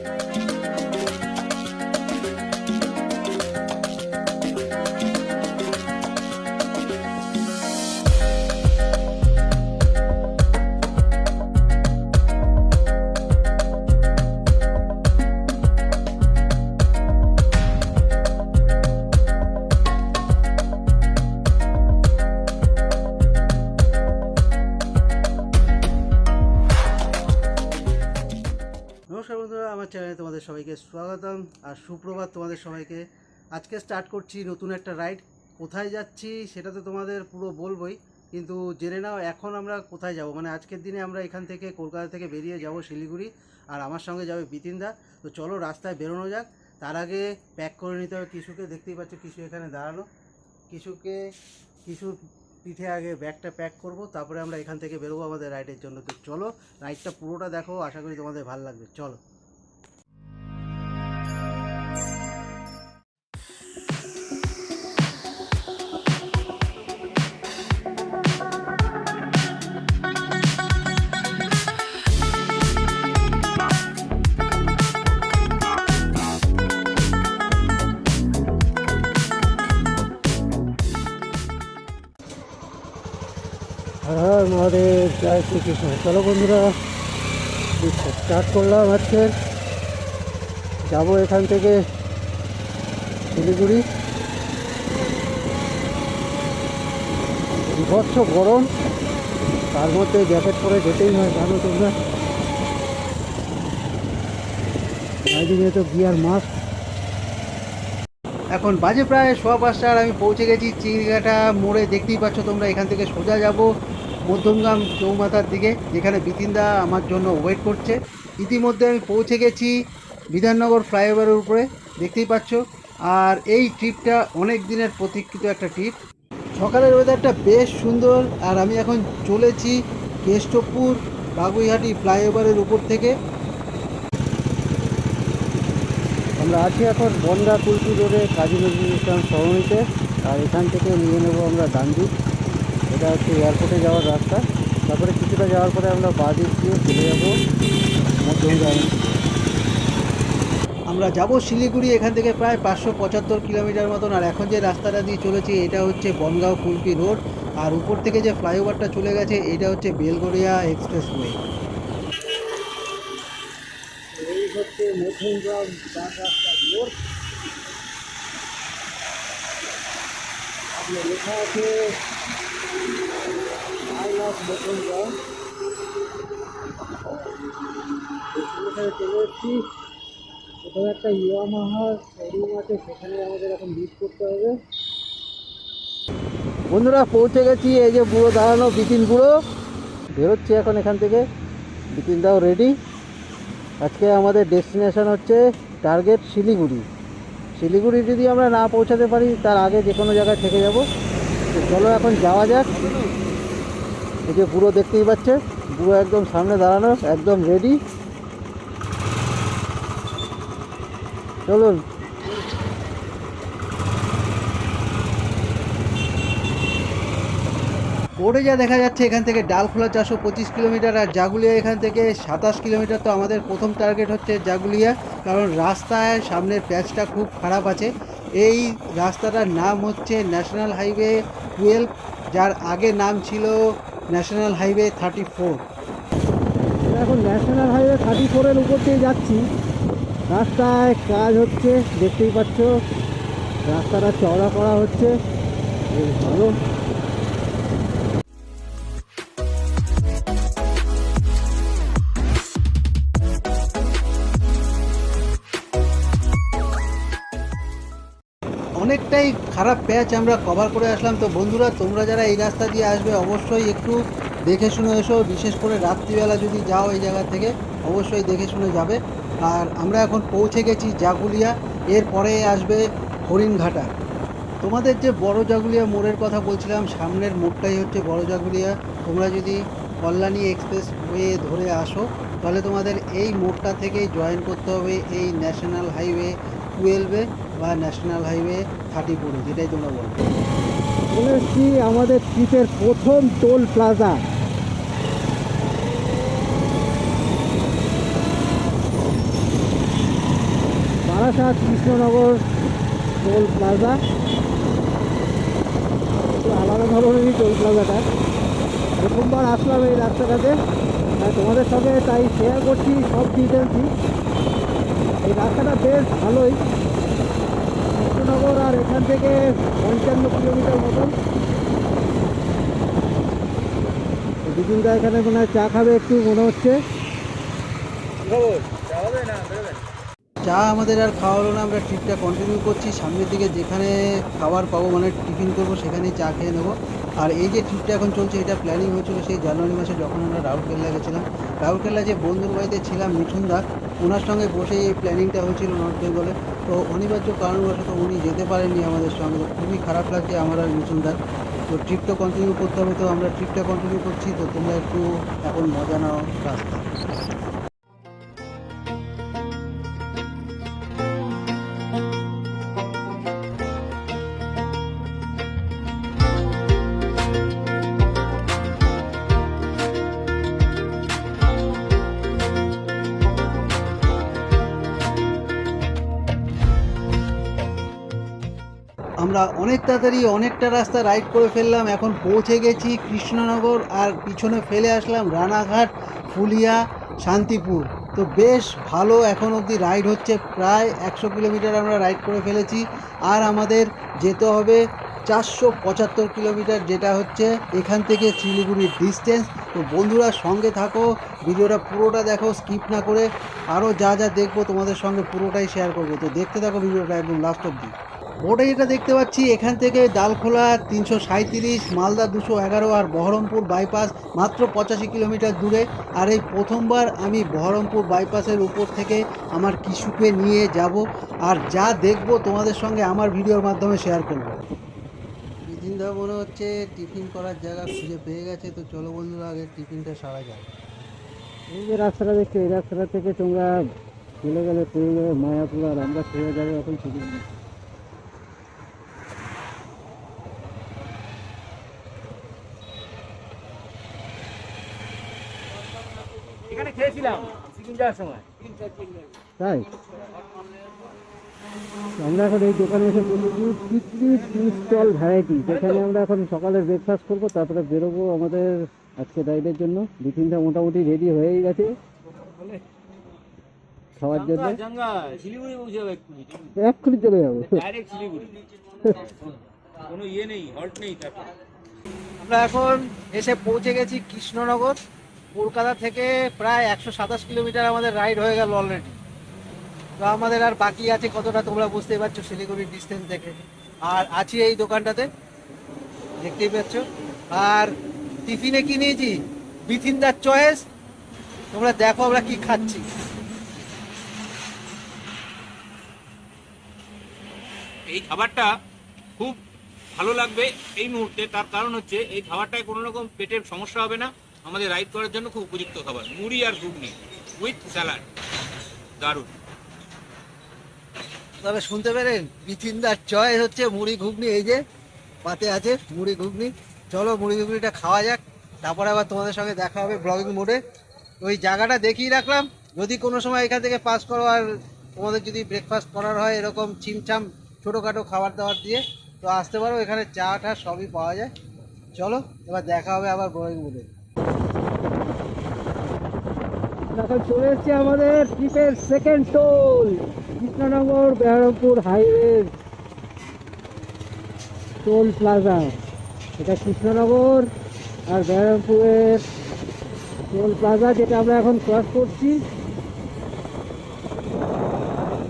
Bye. সুপ্রভাত তোমাদের সবাইকে। আজকে স্টার্ট করছি নতুন একটা রাইড কোথায় যাচ্ছি সেটা তো তোমাদের পুরো বলবই, কিন্তু জেনে নাও এখন আমরা কোথায় যাব। মানে আজকের দিনে আমরা এখান থেকে কলকাতা থেকে বেরিয়ে যাব শিলিগুড়ি, আর আমার সঙ্গে যাবে বিতিনদা তো চলো রাস্তায় বেরোনো যাক। তার আগে প্যাক করে নিতে হবে। কিছুকে দেখতেই পাচ্ছ কিছু এখানে দাঁড়ানো কিছুকে কিছু পিঠে আগে ব্যাগটা প্যাক করব, তারপরে আমরা এখান থেকে বেরোবো আমাদের রাইডের জন্য। তো চলো রাইডটা পুরোটা দেখো। আশা করি তোমাদের ভালো লাগবে। চলো। জয় শ্রীকৃষ্ণ। চলো বন্ধুরা স্টার্ট করলাম আজকে। যাব এখান থেকে শিলিগুড়ি। বিভৎস গরম, তার মধ্যে জ্যাকেট পরে যেতেই হয়, জানো তোমরা। রাইডিংয়ে তো গিয়ার মাস্ক। এখন বাজে প্রায় সোয়া পাঁচটা আর আমি পৌঁছে গেছি চিংড়িঘাটা মোড়ে। দেখতেই পাচ্ছ তোমরা, এখান থেকে সোজা যাব। মধ্যমগ্রাম চৌমাথার দিকে, যেখানে বিতিনদা আমার জন্য ওয়েট করছে। ইতিমধ্যে আমি পৌঁছে গেছি বিধাননগর ফ্লাইওভারের উপরে, দেখতেই পাচ্ছ। আর এই ট্রিপটা অনেক দিনের প্রতীক্ষিত একটা ট্রিপ। সকালের ওয়েদারটা বেশ সুন্দর, আর আমি এখন চলেছি কেষ্টপুর বাগুইহাটি ফ্লাইওভারের উপর থেকে। আমরা আছি এখন বনগা কুলপি রোডে কাজী নজরুল ইসলাম সরণিতে, আর এখান থেকে নিয়ে নেব আমরা ডানদিক। এটা হচ্ছে এয়ারপোর্টে যাওয়ার রাস্তা। তারপরে কিছুটা যাওয়ার পরে আমরা বাদিক দিয়ে চলে যাব। আমরা যাব শিলিগুড়ি, এখান থেকে প্রায় পাঁচশো পঁচাত্তর কিলোমিটার মতন। আর এখন যে রাস্তাটা দিয়ে চলেছি, এটা হচ্ছে বনগাঁও কুলপি রোড। আর উপর থেকে যে ফ্লাইওভারটা চলে গেছে, এটা হচ্ছে বেলগড়িয়া এক্সপ্রেসওয়ে। এই হচ্ছে রাস্তা রোড। লেখা আছে একটা সেখানে আমাদের করতে হবে বন্ধুরা, পৌঁছে গেছি এই যে বুড়ো দাঁড়ানো, বিপিন বুড়ো। বেরোচ্ছি এখন এখান থেকে। বিপিন দাও রেডি আজকে আমাদের ডেস্টিনেশন হচ্ছে টার্গেট শিলিগুড়ি। শিলিগুড়ি যদি আমরা না পৌঁছাতে পারি, তার আগে যে কোনো জায়গায় থেকে যাব। চলো এখন যাওয়া যাক। যে বুড়ো দেখতেই পাচ্ছে। বুড়ো একদম সামনে দাঁড়ানো, একদম রেডি চলুন। বোর্ডে যা দেখা যাচ্ছে, এখান থেকে ডালখোলা চারশো পঁচিশ কিলোমিটার আর জাগুলিয়া এখান থেকে সাতাশ কিলোমিটার। তো আমাদের প্রথম টার্গেট হচ্ছে জাগুলিয়া, কারণ রাস্তায় সামনের প্যাচটা খুব খারাপ আছে। এই রাস্তাটার নাম হচ্ছে ন্যাশনাল হাইওয়ে টুয়েলভ যার আগে নাম ছিল ন্যাশনাল হাইওয়ে থার্টি ফোর। এখন ন্যাশনাল হাইওয়ে থার্টি ফোরের উপর দিয়ে যাচ্ছি। রাস্তায় কাজ হচ্ছে, দেখতেই পাচ্ছ। রাস্তাটা চওড়া করা হচ্ছে। ভালো। খারাপ প্যাচ আমরা কভার করে আসলাম। তো বন্ধুরা, তোমরা যারা এই রাস্তা দিয়ে আসবে, অবশ্যই একটু দেখে শুনে এসো। বিশেষ করে রাত্রিবেলা যদি যাও এই জায়গা থেকে, অবশ্যই দেখে শুনে যাবে। আর আমরা এখন পৌঁছে গেছি জাগুলিয়া। এরপরে আসবে হরিণঘাটা। তোমাদের যে বড় জাগুলিয়া মোড়ের কথা বলছিলাম, সামনের মোড়টাই হচ্ছে বড় জাগুলিয়া। তোমরা যদি কল্যাণী এক্সপ্রেস ওয়ে ধরে আসো, তাহলে তোমাদের এই মোড়টা থেকেই জয়েন করতে হবে এই ন্যাশনাল হাইওয়ে টুয়েলভে বা ন্যাশনাল হাইওয়ে থার্টি ফোরে যেটাই তোমরা বলো। চলে আমাদের ট্রিপের প্রথম toll plaza Barasat Krishnanagar toll plaza আলাদা ধরনেরই টোল প্লাজাটা প্রথমবার আসলাম এই রাস্তাটাতে। তোমাদের সঙ্গে তাই শেয়ার করছি সব ডিটেলসই এই রাস্তাটা বেশ ভালোই। এখান থেকে পঞ্চান্ন কিলোমিটার মতন। বিপিনদা এখানে মনে হয় চা খাবে একটু, মনে হচ্ছে। চা আমাদের আর খাওয়া হলো না, আমরা ট্রিপটা কন্টিনিউ করছি। সামনের দিকে যেখানে খাবার পাবো মানে টিফিন করব, সেখানেই চা খেয়ে নেব। আর এই যে ট্রিপটা এখন চলছে, এটা প্ল্যানিং হয়েছিল সেই জানুয়ারি মাসে যখন আমরা রাউরকেল্লা গেছিলাম। রাউরকেল্লা যে বন্ধুর বাড়িতে ছিলাম মিঠুন দা ওনার সঙ্গে বসে এই প্ল্যানিংটা হয়েছিল নর্থ বেঙ্গলে তো অনিবার্য কারণবশত উনি যেতে পারেননি আমাদের সঙ্গে। তো খুবই খারাপ লাগছে আমার আর মুসুলদার তো ট্রিপটা কন্টিনিউ করতে হবে, তো আমরা ট্রিপটা কন্টিনিউ করছি। তো তোমরা একটু এখন মজা নাও রাস্তা আমরা অনেক তাড়াতাড়ি অনেকটা রাস্তা রাইড করে ফেললাম। এখন পৌঁছে গেছি কৃষ্ণনগর আর পিছনে ফেলে আসলাম রানাঘাট, ফুলিয়া, শান্তিপুর। তো বেশ ভালো এখন অবধি রাইড হচ্ছে। প্রায় একশো কিলোমিটার আমরা রাইড করে ফেলেছি। আর আমাদের যেতে হবে চারশো পঁচাত্তর কিলোমিটার, যেটা হচ্ছে এখান থেকে শিলিগুড়ির ডিস্টেন্স তো বন্ধুরা সঙ্গে থাকো, ভিডিওটা পুরোটা দেখো স্কিপ না করে আরও যা যা দেখব তোমাদের সঙ্গে পুরোটাই শেয়ার করব। তো দেখতে থাকো ভিডিওটা একদম লাস্ট অব্দি বোর্ডে যেটা দেখতে পাচ্ছি এখান থেকে ডালখোলা তিনশো সাঁইত্রিশ মালদা দুশো এগারো আর বহরমপুর বাইপাস মাত্র পঁচাশি কিলোমিটার দূরে। আর এই প্রথমবার আমি বহরমপুর বাইপাসের উপর থেকে আমার কিশুকে নিয়ে যাব আর যা দেখব তোমাদের সঙ্গে আমার ভিডিওর মাধ্যমে শেয়ার করব। বিদিনদা মনে হচ্ছে টিফিন করার জায়গা খুঁজে পেয়ে গেছে তো চলো বন্ধুরা আগে টিফিনটা সারা যায় এই যে রাস্তাটা দেখছ এই রাস্তাটা থেকে তোমরা চলে গেলে পেয়ে যাবে মায়াপুর আর আমরা ফিরে যাব এখন শুধু এখানে খেয়েছিলাম সিকিম যাওয়ার সময়। তাই? আমরা এখন এই দোকানে এসে টিকলি স্টল ভ্যারাইটি যেখানে আমরা এখন সকালে ব্রেকফাস্ট করব তারপরে বেরোবো আমাদের আজকে রাইডের জন্য। বিপিনটা মোটামুটি রেডি হয়েই গেছে। খাওয়ার জন্য। এক্ষুনি চলে যাব। কোনো ইয়ে নেই হল্ট নেই আমরা এখন এসে পৌঁছে গেছি কৃষ্ণনগর। কলকাতা থেকে প্রায় একশো সাতাশ কিলোমিটার আমাদের রাইড হয়ে গেল অলরেডি তো আমাদের আর বাকি আছে কতটা তোমরা বুঝতেই পারছ শিলিগুড়ির ডিস্টেন্স থেকে আর আছি এই দোকানটাতে, দেখতেই পাচ্ছ। আর টিফিনে কি নিয়েছি? বিথিনদার চয়েস তোমরা দেখো আমরা কি খাচ্ছি। এই খাবারটা খুব ভালো লাগবে এই মুহূর্তে। তার কারণ হচ্ছে এই খাবারটায় কোনো রকম পেটের সমস্যা হবে না। আমাদের রাইড করার জন্য খুব উপযুক্ত খাবার। মুড়ি আর ঘুগনি উইথ স্যালাড দারুণ। তবে শুনতে পেলেন, বিথিনদার চয়েস হচ্ছে মুড়ি ঘুগনি, এই যে পাতে আছে মুড়ি ঘুগনি। চলো মুড়ি ঘুগনিটা খাওয়া যাক, তারপরে আবার তোমাদের সঙ্গে দেখা হবে ব্লগিং মোডে ওই জায়গাটা দেখিয়ে রাখলাম, যদি কোনো সময় এখান থেকে পাস করো আর তোমাদের যদি ব্রেকফাস্ট করার হয় এরকম চিমচাম ছোটোখাটো খাবার দাবার দিয়ে, তো আসতে পারো, এখানে চা টা সবই পাওয়া যায়। চলো, এবার দেখা হবে আবার ব্লগিং মোডে এখন চলে এসছে আমাদের ট্রিপের second toll Krishnanagar Berhampore highway toll plaza এটা কৃষ্ণনগর আর বেহারমপুরের টোল প্লাজা যেটা আমরা এখন ক্রস করছি।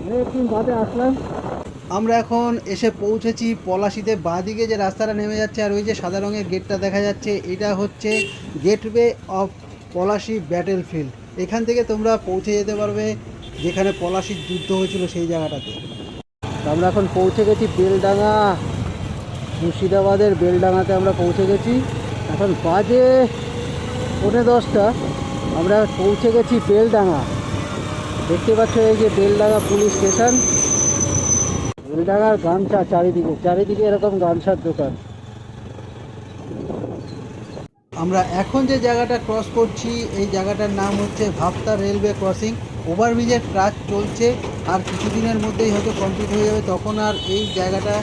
অনেকদিন বাদে আসলাম। আমরা এখন এসে পৌঁছেছি পলাশিতে, বাঁদিকে যে রাস্তাটা নেমে যাচ্ছে আর ওই যে সাদা রঙের গেটটা দেখা যাচ্ছে, এটা হচ্ছে gateway of Palashi battlefield এখান থেকে তোমরা পৌঁছে যেতে পারবে যেখানে পলাশির যুদ্ধ হয়েছিল সেই জায়গাটাতে। আমরা এখন পৌঁছে গেছি বেলডাঙা মুর্শিদাবাদের বেলডাঙাতে আমরা পৌঁছে গেছি। এখন বাজে পৌনে দশটা। আমরা পৌঁছে গেছি বেলডাঙা দেখতে পাচ্ছ এই যে বেলডাঙা পুলিশ স্টেশন। বেলডাঙার গামছা চারিদিকে চারিদিকে এরকম গামছার দোকান। আমরা এখন যে জায়গাটা ক্রস করছি, এই জায়গাটার নাম হচ্ছে ভাপ্তা রেলওয়ে ক্রসিং ওভারব্রিজের কাজ চলছে, আর কিছুদিনের মধ্যেই হয়তো কমপ্লিট হয়ে যাবে। তখন আর এই জায়গাটা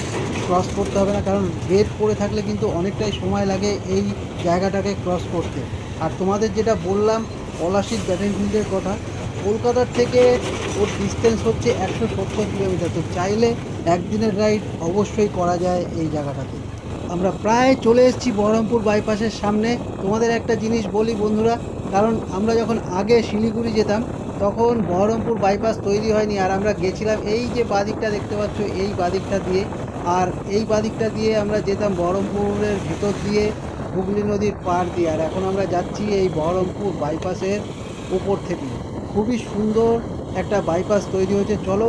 ক্রস করতে হবে না, কারণ বেড পড়ে থাকলে কিন্তু অনেকটাই সময় লাগে এই জায়গাটাকে ক্রস করতে। আর তোমাদের যেটা বললাম, পলাশির ব্যাটেনফিল্ডের কথা, কলকাতার থেকে ওর ডিস্টেন্স হচ্ছে একশো সত্তর কিলোমিটার তো চাইলে একদিনের রাইড অবশ্যই করা যায় এই জায়গাটাতে। আমরা প্রায় চলে এসেছি বহরমপুর বাইপাসের সামনে। তোমাদের একটা জিনিস বলি বন্ধুরা, কারণ আমরা যখন আগে শিলিগুড়ি যেতাম, তখন বহরমপুর বাইপাস তৈরি হয়নি, আর আমরা গেছিলাম এই যে বাদিকটা দেখতে পাচ্ছ, এই বাদিকটা দিয়ে। আর এই বাদিকটা দিয়ে আমরা যেতাম বহরমপুরের ভিতর দিয়ে, হুগলি নদীর পার দিয়ে। আর এখন আমরা যাচ্ছি এই বহরমপুর বাইপাসের উপর থেকে। খুবই সুন্দর একটা বাইপাস তৈরি হয়েছে। চলো,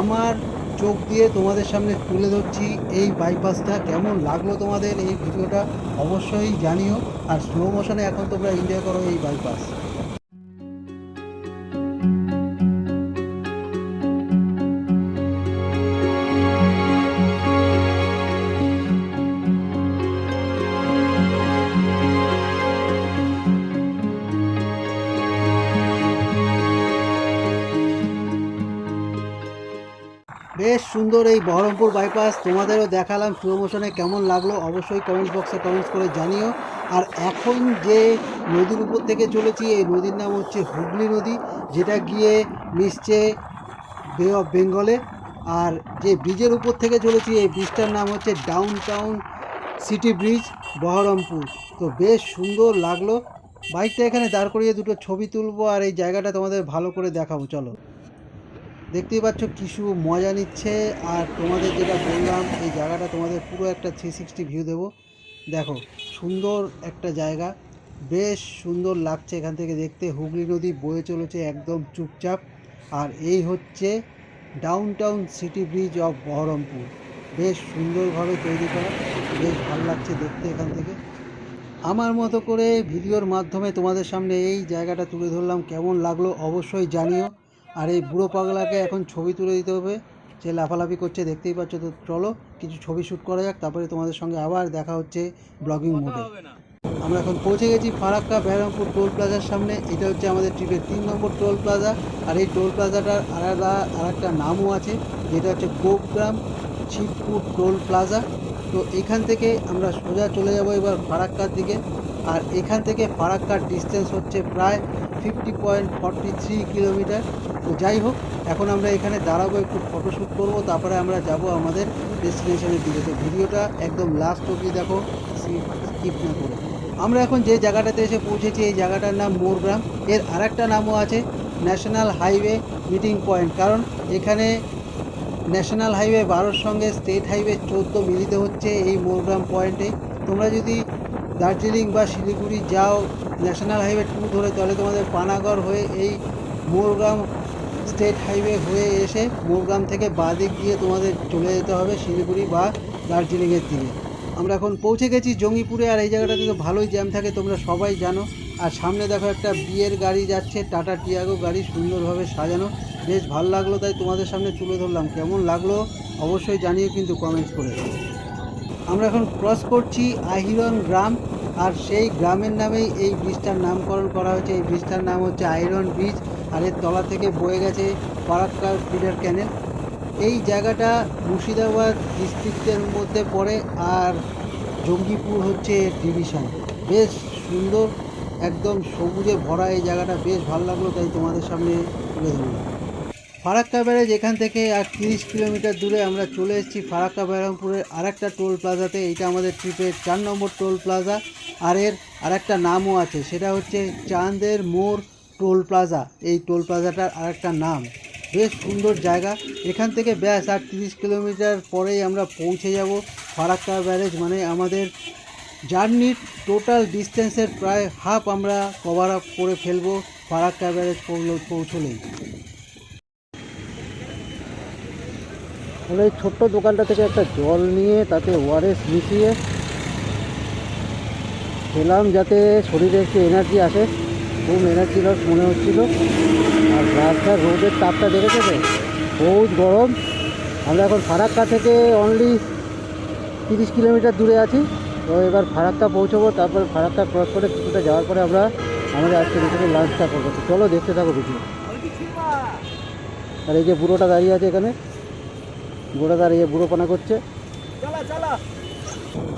আমার চোখ দিয়ে তোমাদের সামনে তুলে ধরছি এই বাইপাসটা কেমন লাগল তোমাদের এই ভিডিওটা অবশ্যই জানিও। আর স্লো মোশনে এখন তোমরা এনজয় করো এই বাইপাস সুন্দর এই বহরমপুর বাইপাস তোমাদেরও দেখালাম স্লো মোশনে কেমন লাগল, অবশ্যই কমেন্ট বক্সে কমেন্টস করে জানিও। আর এখন যে নদীর উপর থেকে চলেছি, এই নদীর নাম হচ্ছে হুগলি নদী, যেটা গিয়ে মিশছে বে অফ বেঙ্গলে আর যে ব্রিজের উপর থেকে চলেছি, এই ব্রিজটার নাম হচ্ছে downtown city bridge Baharampur. তো বেশ সুন্দর লাগল। বাইকটা এখানে দাঁড় করিয়ে দুটো ছবি তুলবো, আর এই জায়গাটা তোমাদের ভালো করে দেখাবো, চলো। দেখতেই পাচ্ছ কিছু মজা নিচ্ছে। আর তোমাদের যেটা বললাম, এই জায়গাটা তোমাদের পুরো একটা থ্রি সিক্সটি ভিউ দেবো। দেখো, সুন্দর একটা জায়গা। বেশ সুন্দর লাগছে এখান থেকে দেখতে। হুগলি নদী বয়ে চলেছে একদম চুপচাপ। আর এই হচ্ছে downtown city bridge of Baharampur. বেশ সুন্দরভাবে তৈরি করা। বেশ ভালো লাগছে দেখতে এখান থেকে। আমার মতো করে ভিডিওর মাধ্যমে তোমাদের সামনে এই জায়গাটা তুলে ধরলাম। কেমন লাগল অবশ্যই জানিও। আর এই বুড়ো পাগলাকে এখন ছবি তুলে দিতে হবে। সে লাফালাফি করছে দেখতেই পাচ্ছ তো চলো কিছু ছবি শ্যুট করা যাক তারপরে তোমাদের সঙ্গে আবার দেখা হচ্ছে ব্লগিং মোডে আমরা এখন পৌঁছে গেছি ফারাক্কা বেহরমপুর টোল প্লাজার সামনে এটা হচ্ছে আমাদের ট্রিপের তিন নম্বর টোল প্লাজা। আর এই টোল প্লাজাটার আলাদা আর একটা নামও আছে যেটা হচ্ছে গোপগ্রাম শিবপুর টোল প্লাজা। তো এখান থেকে আমরা সোজা চলে যাব এবার ফারাক্কার দিকে। আর এখান থেকে ফারাক্কার ডিস্টেন্স হচ্ছে প্রায় fifty point forty three kilometre তো যাই হোক, এখন আমরা এখানে দাঁড়াবো, একটু ফটোশ্যুট করব, তারপরে আমরা যাব আমাদের ডেস্টিনেশনের দিকে। তো ভিডিওটা একদম লাস্ট অবধি দেখো স্কিপ না করে। আমরা এখন যে জায়গাটাতে এসে পৌঁছেছি, এই জায়গাটার নাম মোরগ্রাম। এর আরেকটা নামও আছে ন্যাশনাল হাইওয়ে মিটিং পয়েন্ট কারণ এখানে ন্যাশনাল হাইওয়ে বারোর সঙ্গে স্টেট হাইওয়ে চোদ্দ মিলিত হচ্ছে এই মোরগ্রাম পয়েন্টে তোমরা যদি দার্জিলিং বা শিলিগুড়ি যাও, ন্যাশনাল হাইওয়ে টু ধরে তাহলে তোমাদের পানাগড় হয়ে এই মোরগ্রাম স্টেট হাইওয়ে হয়ে এসে মোরগ্রাম থেকে বাদিক গিয়ে তোমাদের চলে যেতে হবে শিলিগুড়ি বা দার্জিলিংয়ের দিকে। আমরা এখন পৌঁছে গেছি জঙ্গিপুরে আর এই জায়গাটাতে তো ভালোই জ্যাম থাকে, তোমরা সবাই জানো। আর সামনে দেখো একটা বিয়ের গাড়ি যাচ্ছে, টাটা টিয়াগো গাড়ি সুন্দরভাবে সাজানো। বেশ ভালো লাগল, তাই তোমাদের সামনে তুলে ধরলাম। কেমন লাগল অবশ্যই জানিয়ে কিন্তু কমেন্টস করে। আমরা এখন ক্রস করছি আহিরন গ্রাম, আর সেই গ্রামের নামেই এই ব্রিজটার নামকরণ করা হয়েছে। এই ব্রিজটার নাম হচ্ছে আয়রন ব্রিজ আর এর তলা থেকে বয়ে গেছে ফারাক্কা ফিডার ক্যানেল। এই জায়গাটা মুর্শিদাবাদ ডিস্ট্রিক্টের মধ্যে পড়ে, আর জঙ্গিপুর হচ্ছে ডিভিশন বেশ সুন্দর, একদম সবুজে ভরা এই জায়গাটা, বেশ ভালো লাগল, তাই তোমাদের সামনে তুলে ধরলাম। ফারাক্কা ব্যারেজ এখান থেকে আর তিরিশ কিলোমিটার দূরে আমরা চলে এসেছি ফারাক্কা ব্যারামপুরের আরেকটা টোল প্লাজাতে। এইটা আমাদের ট্রিপের চার নম্বর টোল প্লাজা। আর এর আরেকটা নামও আছে, সেটা হচ্ছে চাঁদের মোড় টোল প্লাজা। এই টোল প্লাজাটার আরেকটা নাম। বেশ সুন্দর জায়গা। এখান থেকে ব্যাস আর তিরিশ কিলোমিটার পরেই আমরা পৌঁছে যাব ফারাক্কা ব্যারেজ। মানে আমাদের জার্নির টোটাল ডিস্টেন্সের প্রায় হাফ আমরা কভার আপ করে ফেলব ফারাক্কা ব্যারেজ পৌঁছ- পৌঁছলেই। আমরা এই ছোট্ট দোকানটা থেকে একটা জল নিয়ে তাতে ওয়ারেস মিশিয়ে খেলাম যাতে শরীরে একটু এনার্জি আসে। খুব এনার্জি লস মনে হচ্ছিল। আর রাস্তার রোদের তাপটা দেখেছে তো? বহুত গরম। আমরা এখন ফারাক্কা থেকে অনলি তিরিশ কিলোমিটার দূরে আছি। তো এবার ফারাক্কা পৌঁছবো, তারপর ফারাক্কা ক্রস করে কিছুটা যাওয়ার পরে আমরা আমাদের আজকে এখানে লাঞ্চটা করব। চলো দেখতে থাকো ভিডিও আর এই যে বুড়োটা দাঁড়িয়ে আছে এখানে। বুড়োটা দাঁড়িয়ে বুড়োপনা করছে।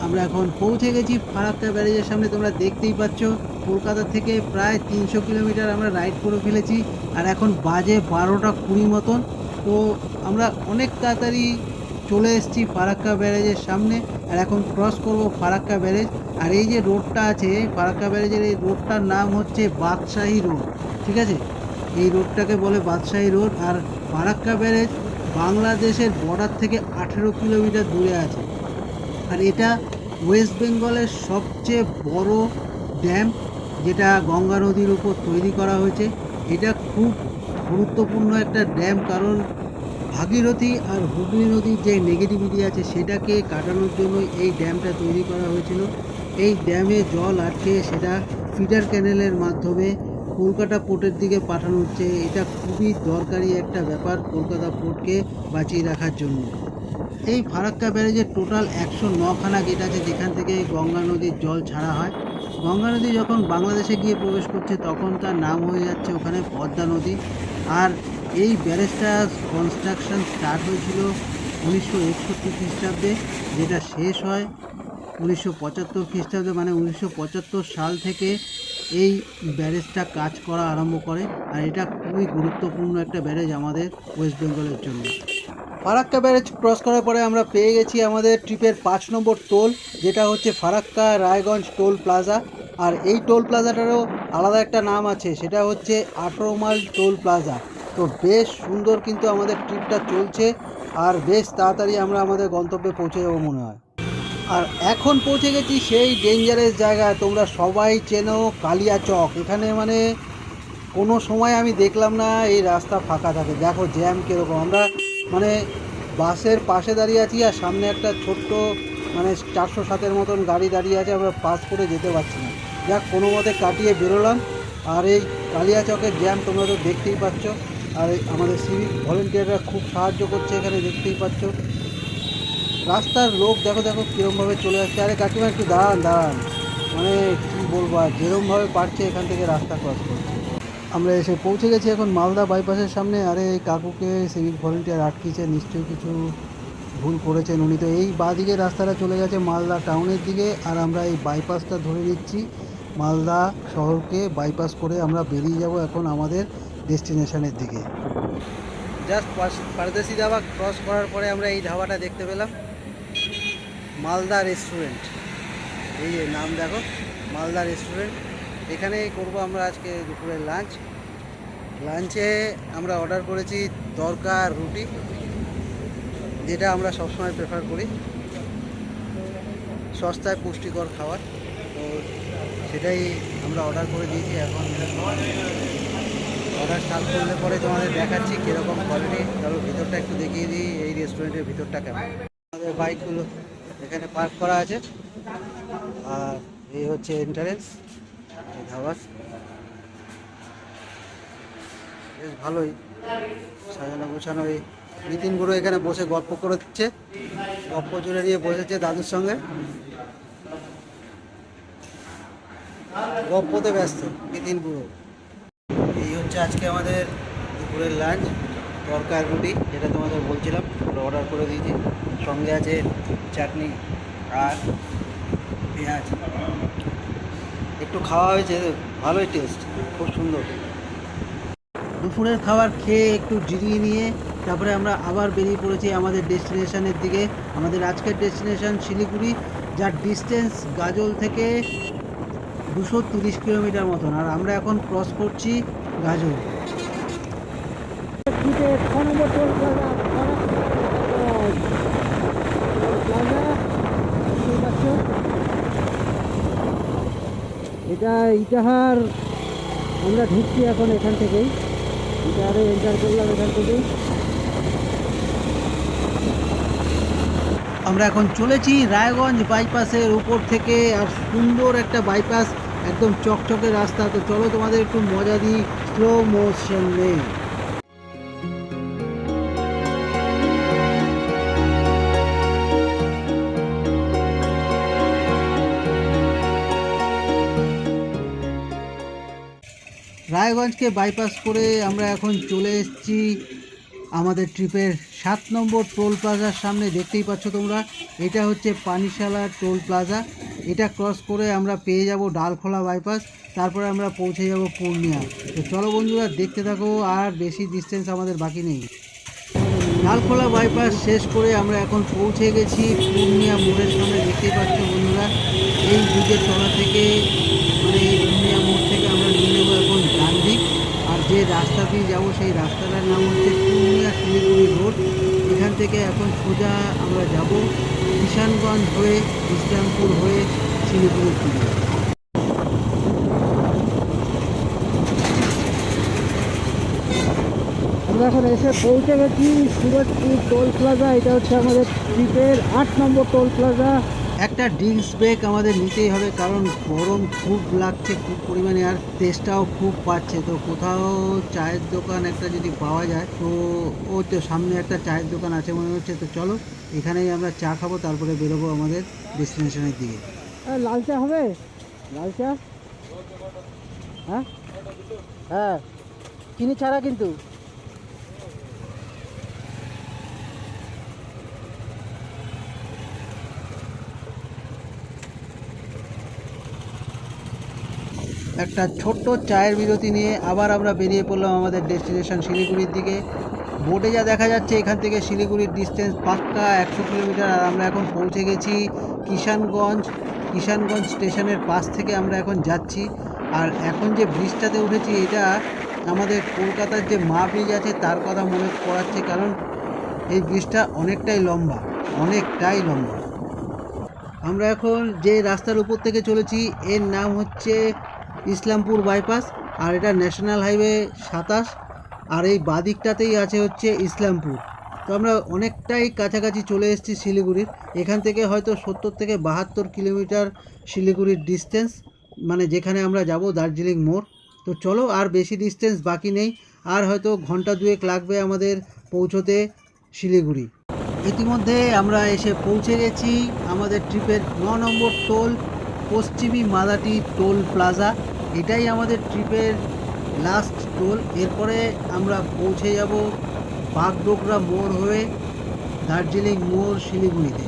আমরা এখন পৌঁছে গেছি ফারাক্কা ব্যারেজের সামনে। তোমরা দেখতেই পাচ্ছ কলকাতা থেকে প্রায় তিনশো কিলোমিটার আমরা রাইড করে ফেলেছি। আর এখন বাজে বারোটা কুড়ি মতন। তো আমরা অনেক তাড়াতাড়ি চলে এসেছি ফারাক্কা ব্যারেজের সামনে। আর এখন ক্রস করব ফারাক্কা ব্যারেজ। আর এই যে রোডটা আছে ফারাক্কা ব্যারেজের এই রোডটার নাম হচ্ছে বাদশাহী রোড ঠিক আছে? এই রোডটাকে বলে বাদশাহী রোড আর ফারাক্কা ব্যারেজ বাংলাদেশের বর্ডার থেকে আঠেরো কিলোমিটার দূরে আছে। আর এটা ওয়েস্ট বেঙ্গলের সবচেয়ে বড় ড্যাম যেটা গঙ্গা নদীর উপর তৈরি করা হয়েছে। এটা খুব গুরুত্বপূর্ণ একটা ড্যাম কারণ ভাগীরথী আর হুগলি নদীর যে নেগেটিভিটি আছে, সেটাকে কাটানোর জন্য এই ড্যামটা তৈরি করা হয়েছিল। এই ড্যামে জল আটকে সেটা ফিডার ক্যানেলের মাধ্যমে কলকাতা পোর্টের দিকে পাঠানো হচ্ছে। এটা খুবই দরকারি একটা ব্যাপার কলকাতা পোর্টকে বাঁচিয়ে রাখার জন্য। এই ফারাক্কা ব্যারেজের টোটাল একশো নখানা গেট আছে, যেখান থেকে গঙ্গা নদীর জল ছাড়া হয়। গঙ্গা নদী যখন বাংলাদেশে গিয়ে প্রবেশ করছে, তখন তার নাম হয়ে যাচ্ছে ওখানে পদ্মা নদী। আর এই ব্যারেজটা কনস্ট্রাকশন স্টার্ট হয়েছিল উনিশশো একষট্টি খ্রিস্টাব্দে, যেটা শেষ হয় উনিশশো পঁচাত্তর খ্রিস্টাব্দে মানে উনিশশো পঁচাত্তর সাল থেকে এই ব্যারেজটা কাজ করা আরম্ভ করে আর এটা খুবই গুরুত্বপূর্ণ একটা ব্যারেজ আমাদের ওয়েস্ট বেঙ্গলের জন্য। ফারাক্কা ব্যারেজ ক্রস করার পরে আমরা পেয়ে গেছি আমাদের ট্রিপের পাঁচ নম্বর টোল, যেটা হচ্ছে ফারাক্কা রায়গঞ্জ টোল প্লাজা। আর এই টোল প্লাজাটারও আলাদা একটা নাম আছে, সেটা হচ্ছে আঠেরো মাইল টোল প্লাজা। তো বেশ সুন্দর কিন্তু আমাদের ট্রিপটা চলছে আর বেশ তাড়াতাড়ি আমরা আমাদের গন্তব্যে পৌঁছে যাব মনে হয়। আর এখন পৌঁছে গেছি সেই ডেঞ্জারাস জায়গায়। তোমরা সবাই চেনো কালিয়াচক এখানে মানে কোনো সময় আমি দেখলাম না এই রাস্তা ফাঁকা থাকে। দেখো জ্যাম কীরকম। আমরা মানে বাসের পাশে দাঁড়িয়ে আছি আর সামনে একটা ছোট্ট মানে চারশো সাতের মতন গাড়ি দাঁড়িয়ে আছে, আমরা পাস করে যেতে পারছি না। যাক, কোনো মতে কাটিয়ে বেরোলাম। আর এই কালিয়াচকের জ্যাম তোমরা তো দেখতেই পাচ্ছ। আর আমাদের সিভিক ভলেন্টিয়াররা খুব সাহায্য করছে এখানে, দেখতেই পাচ্ছ। রাস্তার লোক দেখো দেখো কীরমভাবে চলে আসছে আরে কাকিমা, একটু দাঁড়ান দাঁড়ান। মানে কী বলব আর যেরমভাবে পারছে এখান থেকে রাস্তা ক্রস করছে। আমরা এসে পৌঁছে গেছি এখন মালদা বাইপাসের সামনে। আরে এই কাকুকে সিভিক ভলেন্টিয়ার আটকিয়েছে, নিশ্চয়ই কিছু ভুল করেছেন উনি। তো এই বাঁদিকে রাস্তাটা চলে গেছে মালদা টাউনের দিকে। আর আমরা এই বাইপাসটা ধরে নিচ্ছি। মালদা শহরকে বাইপাস করে আমরা বেরিয়ে যাব এখন আমাদের ডেস্টিনেশনের দিকে। জাস্ট পারদেশি ধাবা ক্রস করার পরে আমরা এই ধাবাটা দেখতে পেলাম। মালদা রেস্টুরেন্ট। এই যে নাম দেখো, মালদা রেস্টুরেন্ট। এখানে করব আমরা আজকে দুপুরের লাঞ্চ। লাঞ্চে আমরা অর্ডার করেছি তরকা রুটি, যেটা আমরা সবসময় প্রেফার করি। সস্তায় পুষ্টিকর খাবার। তো সেটাই আমরা অর্ডার করে দিয়েছি। এখন অর্ডার স্টার্ট করলে পরে তোমাদের দেখাচ্ছি কীরকম কোয়ালিটি চলো ভিতরটা একটু দেখিয়ে দিই, এই রেস্টুরেন্টের ভিতরটা কেমন। আমাদের বাইকগুলো এখানে পার্ক করা আছে। আর এই হচ্ছে এন্টারেন্স বেশ ভালোই সাজানো গোছানো এই নিতিন গুরু এখানে বসে গল্প করছে গল্প জুড়ে নিয়ে বসেছে দাদুর সঙ্গে। গপ্পতে ব্যস্ত নিতিন গুরু এই হচ্ছে আজকে আমাদের দুপুরের লাঞ্চ তরকার রুটি, যেটা তোমাদের বলছিলাম অর্ডার করে দিয়েছি। সঙ্গে আছে চাটনি আর পেঁয়াজ। একটু খাওয়া হয়েছে, ভালোই টেস্ট খুব সুন্দর। দুপুরের খাবার খেয়ে একটু জিরিয়ে নিয়ে তারপরে আমরা আবার বেরিয়ে পড়েছি আমাদের ডেস্টিনেশনের দিকে। আমাদের আজকের ডেস্টিনেশন শিলিগুড়ি, যার ডিস্টেন্স গাজল থেকে দুশো তিরিশ কিলোমিটার মতন। আর আমরা এখন ক্রস করছি গাজল। এটা ইটাহার, আমরা ঢুকছি এখন এখান থেকেই। ইটাহারে এন্টার করলাম এখান থেকেই। আমরা এখন চলেছি রায়গঞ্জ বাইপাসের উপর থেকে, আর সুন্দর একটা বাইপাস একদম চকচকে রাস্তা। তো চলো তোমাদের একটু মজা দিই। স্লো মোশন রায়গঞ্জকে বাইপাস করে আমরা এখন চলে এসেছি আমাদের ট্রিপের সাত নম্বর টোল প্লাজার সামনে। দেখতেই পাচ্ছ তোমরা, এটা হচ্ছে পানিশালা টোল প্লাজা এটা ক্রস করে আমরা পেয়ে যাব ডালখোলা বাইপাস তারপরে আমরা পৌঁছে যাব পূর্ণিয়া। তো চলো বন্ধুরা, দেখতে থাকো, আর বেশি ডিস্টেন্স আমাদের বাকি নেই। লালখোলা বাইপাস শেষ করে আমরা এখন পৌঁছে গেছি পূর্ণিয়া মোড়ের সামনে। দেখতেই পাচ্ছ বন্ধুরা, এই ব্রিজের তলা থেকে মানে এই পূর্ণিয়া মোড় থেকে আমরা নিয়ে নেব এখন ডান দিক আর যে রাস্তা দিয়ে যাব সেই রাস্তাটার নাম হচ্ছে পুরুলিয়া শিলিগুড়ি রোড। এখান থেকে এখন সোজা আমরা যাব কিষানগঞ্জ হয়ে, ইসলামপুর হয়ে শিলিগুড়ির দিকে আমরা এখন এসে পৌঁছে গেছি সুরজপুর টোল প্লাজা। এটা হচ্ছে আমাদের ট্রিপের আট নম্বর টোল প্লাজা। একটা ড্রিঙ্কস ব্রেক আমাদের নিতেই হবে, কারণ গরম খুব লাগছে, খুব পরিমাণে, আর তেষ্টাও খুব পাচ্ছে। তো কোথাও চায়ের দোকান একটা যদি পাওয়া যায়, তো ও তো সামনে একটা চায়ের দোকান আছে মনে হচ্ছে, তো চলো এখানেই আমরা চা খাব, তারপরে বেরোবো আমাদের ডেস্টিনেশনের দিকে। লাল চা হবে? লাল চা? হ্যাঁ? হ্যাঁ। চিনি ছাড়া কিন্তু। একটা ছোট্ট চায়ের বিরতি নিয়ে আবার আমরা বেরিয়ে পড়লাম আমাদের ডেস্টিনেশন শিলিগুড়ির দিকে। বোর্ডে যা দেখা যাচ্ছে, এখান থেকে শিলিগুড়ির ডিস্টেন্স পাক্কা একশো কিলোমিটার। আর আমরা এখন পৌঁছে গেছি কিষানগঞ্জ। কিষানগঞ্জ স্টেশনের পাশ থেকে আমরা এখন যাচ্ছি। আর এখন যে ব্রিজটাতে উঠেছি, এটা আমাদের কলকাতার যে মা ব্রিজ আছে, তার কথা মনে পড়াচ্ছে কারণ এই ব্রিজটা অনেকটাই লম্বা অনেকটাই লম্বা। আমরা এখন যে রাস্তার উপর থেকে চলেছি, এর নাম হচ্ছে ইসলামপুর বাইপাস আর এটা ন্যাশনাল হাইওয়ে সাতাশ আর এই বাদিকটাতেই আছে হচ্ছে ইসলামপুর। তো আমরা অনেকটাই কাছাকাছি চলে এসেছি শিলিগুড়ির। এখান থেকে হয়তো সত্তর থেকে বাহাত্তর কিলোমিটার শিলিগুড়ির ডিস্টেন্স মানে যেখানে আমরা যাব দার্জিলিং মোড়। তো চলো আর বেশি ডিস্টেন্স বাকি নেই, আর হয়তো ঘণ্টা দুয়েক লাগবে আমাদের পৌঁছোতে শিলিগুড়ি। ইতিমধ্যে আমরা এসে পৌঁছে গেছি আমাদের ট্রিপের ন নম্বর টোল পশ্চিমী মাদাটি টোল প্লাজা। এটাই আমাদের ট্রিপের লাস্ট টোল। এরপরে আমরা পৌঁছে যাব বাগডোগরা মোড় হয়ে দার্জিলিং মোড় শিলিগুড়িতে।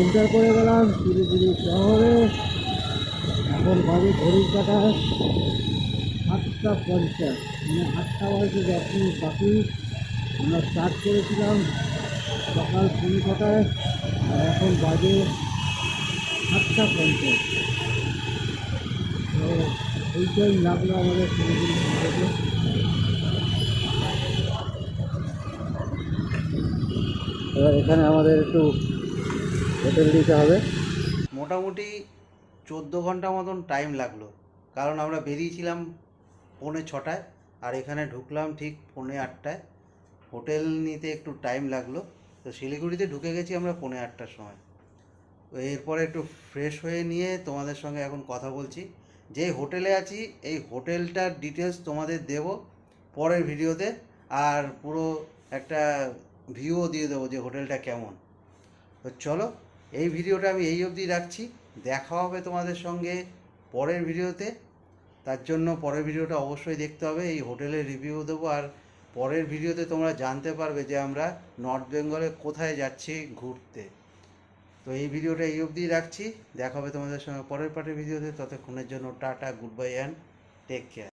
এন্টার করে গেলাম শিলিগুড়ি শহরে। এখন বাড়ি ঘড়ির কাটা। সাতটা পঞ্চাশ। মানে আটটা বাজে যখন বাকি। আমরা স্টার্ট করেছিলাম সকাল পৌনে ছটায় আর এখন বাজে সাতটা পঞ্চাশ। তো এইটাই লাগল আমাদের শহরে এবার এখানে আমাদের একটু হোটেল দিতে হবে। মোটামুটি চোদ্দ ঘণ্টা মতন টাইম লাগল। কারণ আমরা বেরিয়েছিলাম পৌনে ছটায় আর এখানে ঢুকলাম ঠিক পৌনে আটটায়। হোটেল নিতে একটু টাইম লাগল। তো শিলিগুড়িতে ঢুকে গেছি আমরা পৌনে আটটার সময়। তো এরপরে একটু ফ্রেশ হয়ে নিয়ে তোমাদের সঙ্গে এখন কথা বলছি। যে হোটেলে আছি, এই হোটেলটার ডিটেলস তোমাদের দেব পরের ভিডিওতে। আর পুরো একটা ভিউও দিয়ে দেবো যে হোটেলটা কেমন। তো চলো, এই ভিডিওটা আমি এই অবধি রাখছি। দেখা হবে তোমাদের সঙ্গে পরের ভিডিওতে। তার জন্য পরের ভিডিওটা অবশ্যই দেখতে হবে। এই হোটেলের রিভিউ দেবো। আর পরের ভিডিওতে তোমরা জানতে পারবে যে আমরা নর্থ বেঙ্গলে কোথায় যাচ্ছি ঘুরতে। তো এই ভিডিওটা এই অবধি রাখছি। দেখা হবে তোমাদের সঙ্গে পরের পার্টের ভিডিওতে। ততক্ষণের জন্য tata goodbye and take care